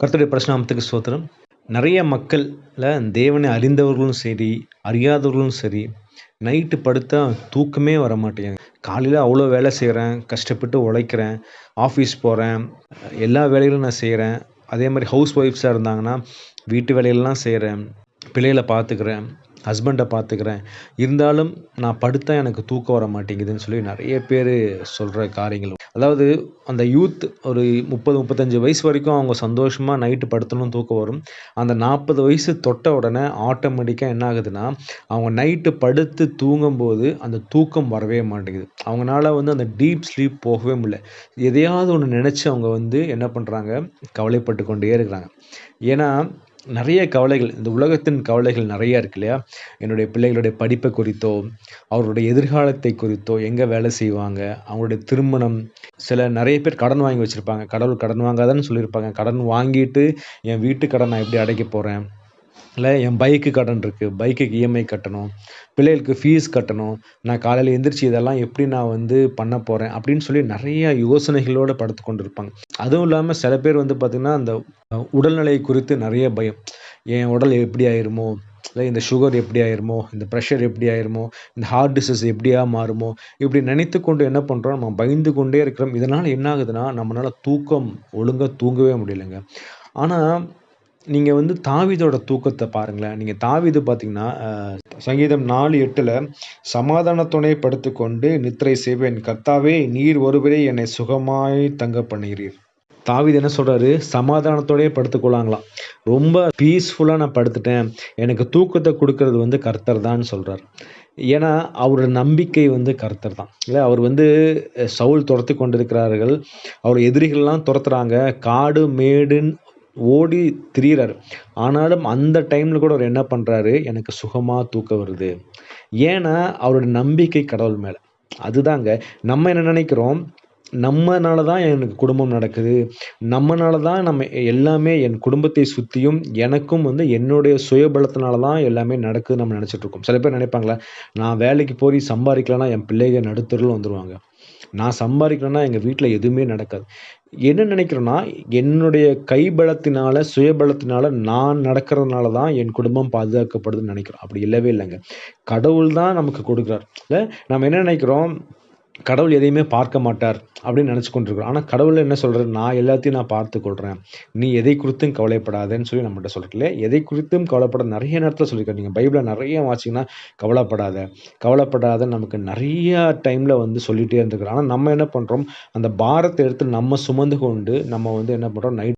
கர்த்தருடைய பிரசனாமத்துக்கு சோத்திரம் நிறைய மக்களில் தேவனை அறிந்தவர்களும் சரி அறியாதவர்களும் சரி நைட்டு படுத்தா தூக்கமே வர மாட்டேங்குது. காலையில் அவ்வளோ வேலை செய்கிறேன் கஷ்டப்பட்டு உழைக்கிறேன் ஆஃபீஸ் போகிறேன் எல்லா வேலைகளும் நான் செய்கிறேன் அதே மாதிரி ஹவுஸ் ஒய்ஃப்ஸாக இருந்தாங்கன்னா வீட்டு வேலையெல்லாம் செய்கிறேன் பிள்ளைகளை பார்த்துக்கிறேன் ஹஸ்பண்டை பார்த்துக்கிறேன். இருந்தாலும் நான் படுத்தா எனக்கு தூக்கம் வர மாட்டேங்குதுன்னு சொல்லி நிறைய பேர் சொல்கிற காரியங்கள். அதாவது அந்த யூத் ஒரு முப்பது முப்பத்தஞ்சு வயசு வரைக்கும் அவங்க சந்தோஷமாக நைட்டு படுத்தணும் தூக்கம் வரும். அந்த நாற்பது வயசு தொட்ட உடனே ஆட்டோமேட்டிக்காக என்ன ஆகுதுன்னா அவங்க நைட்டு படுத்து தூங்கும்போது அந்த தூக்கம் வரவே மாட்டேங்குது. அவங்களால வந்து அந்த டீப் ஸ்லீப் போகவே முடியல. எதையாவது ஒன்று நினச்சி அவங்க வந்து என்ன பண்ணுறாங்க கவலைப்பட்டு கொண்டே இருக்கிறாங்க. ஏன்னா நிறைய கவலைகள் இந்த உலகத்தின் கவலைகள் நிறைய இருக்கு இல்லையா? என்னுடைய பிள்ளைகளுடைய படிப்பை குறித்தோ அவருடைய எதிர்காலத்தை குறித்தோ எங்கே வேலை செய்வாங்க அவங்களுடைய திருமணம் சில நிறைய பேர் கடன் வாங்கி வச்சுருப்பாங்க. கடவுள் கடன் வாங்காதன்னு சொல்லியிருப்பாங்க. கடன் வாங்கிட்டு என் வீட்டு கடன் நான் எப்படி அடைக்க போகிறேன் இல்லை என் பைக்கு கடன் இருக்குது பைக்குக்கு இஎம்ஐ கட்டணும். பிள்ளைகளுக்கு ஃபீஸ் கட்டணும். நான் காலையில் எந்திரிச்சு இதெல்லாம் எப்படி நான் வந்து பண்ண போகிறேன் அப்படின்னு சொல்லி நிறைய யோசனைகளோடு படுத்து கொண்டு இருப்பாங்க அதுவும் இல்லாமல் சில பேர் வந்து பார்த்திங்கன்னா அந்த உடல்நிலை குறித்து நிறைய பயம். என் உடல் எப்படி ஆயிருமோ இல்லை இந்த சுகர் எப்படி ஆயிருமோ இந்த ப்ரெஷர் எப்படி ஆயிருமோ இந்த ஹார்ட் டிசீஸ் எப்படியா மாறுமோ இப்படி நினைத்து கொண்டு என்ன பண்ணுறோம் நம்ம பயந்து கொண்டே இருக்கிறோம். இதனால் என்ன ஆகுதுன்னா நம்மளால் தூக்கம் ஒழுங்காக தூங்கவே முடியலைங்க. ஆனால் நீங்கள் வந்து தாவீதோட தூக்கத்தை பாருங்களேன். நீங்கள் தாவீது பார்த்தீங்கன்னா சங்கீதம் நாலு எட்டில் சமாதானத்துணை படுத்துக்கொண்டு நித்திரை செய்வேன். கர்த்தாவே நீர் ஒருவரே என்னை சுகமாய் தங்க பண்ணுகிறீர். தாவீது என்ன சொல்கிறாரு சமாதானத்தோடயே படுத்துக்கொள்ளாங்களாம். ரொம்ப பீஸ்ஃபுல்லாக நான் படுத்துட்டேன். எனக்கு தூக்கத்தை கொடுக்கறது வந்து கர்த்தர் தான் சொல்கிறார் ஏன்னா அவரோட நம்பிக்கை வந்து கர்த்தர் தான். இல்லை அவர் வந்து சவுல் துரத்தி கொண்டிருக்கிறார்கள். அவர் எதிரிகள்லாம் துரத்துறாங்க. காடு மேடுன்னு ஓடி திரியிறாரு. ஆனாலும் அந்த டைமில் கூட அவர் என்ன பண்ணுறாரு எனக்கு சுகமாக தூக்கம் வருது. ஏன்னா அவருடைய நம்பிக்கை கடவுள் மேலே. அதுதாங்க. நம்ம என்ன நினைக்கிறோம்? நம்மனால தான் எனக்கு குடும்பம் நடக்குது. நம்மனால தான் நம்ம எல்லாமே என் குடும்பத்தை சுற்றியும் எனக்கும் வந்து என்னுடைய சுயபலத்தினால தான் எல்லாமே நடக்குது நம்ம நினச்சிட்ருக்கோம் சில பேர் நினைப்பாங்களே? நான் வேலைக்கு போய் சம்பாதிக்கலன்னா என் பிள்ளைகள் நடுத்தரில் வந்துடுவாங்க நான் சம்பாதிக்கலன்னா எங்கள் வீட்டில் எதுவுமே நடக்காது. என்ன நினைக்கிறேன்னா என்னுடைய கைபலத்தினால சுயபலத்தினால நான் நடக்கிறதுனால தான் என் குடும்பம் பாதுகாக்கப்படுதுன்னு நினைக்கிறோம் அப்படி இல்லவே இல்லைங்க. கடவுள் தான் நமக்கு கொடுக்குறார். இல்லை நம்ம என்ன நினைக்கிறோம்? கடவுள் எதையுமே பார்க்க மாட்டார் அப்படின்னு நினச்சி கொண்டிருக்கிறோம். ஆனால் கடவுள் என்ன சொல்கிறார் நான் எல்லாத்தையும் நான் பார்த்து கொள்கிறேன் நீ எதை குறித்தும் கவலைப்படாதேன்னு சொல்லி நம்மகிட்ட சொல்கிறீங்களே எதை குறித்தும் கவலைப்பட நிறைய நேரத்தில் சொல்லியிருக்காரு. நீங்கள் பைபிளை நிறைய வாசிங்கன்னா கவலைப்படாத கவலைப்படாத நமக்கு நிறைய டைமில் வந்து சொல்லிகிட்டே இருந்துக்கிறோம் ஆனால் நம்ம என்ன பண்ணுறோம் அந்த பாரத்தை எடுத்து நம்ம சுமந்து கொண்டு நம்ம வந்து என்ன பண்ணுறோம் நைட்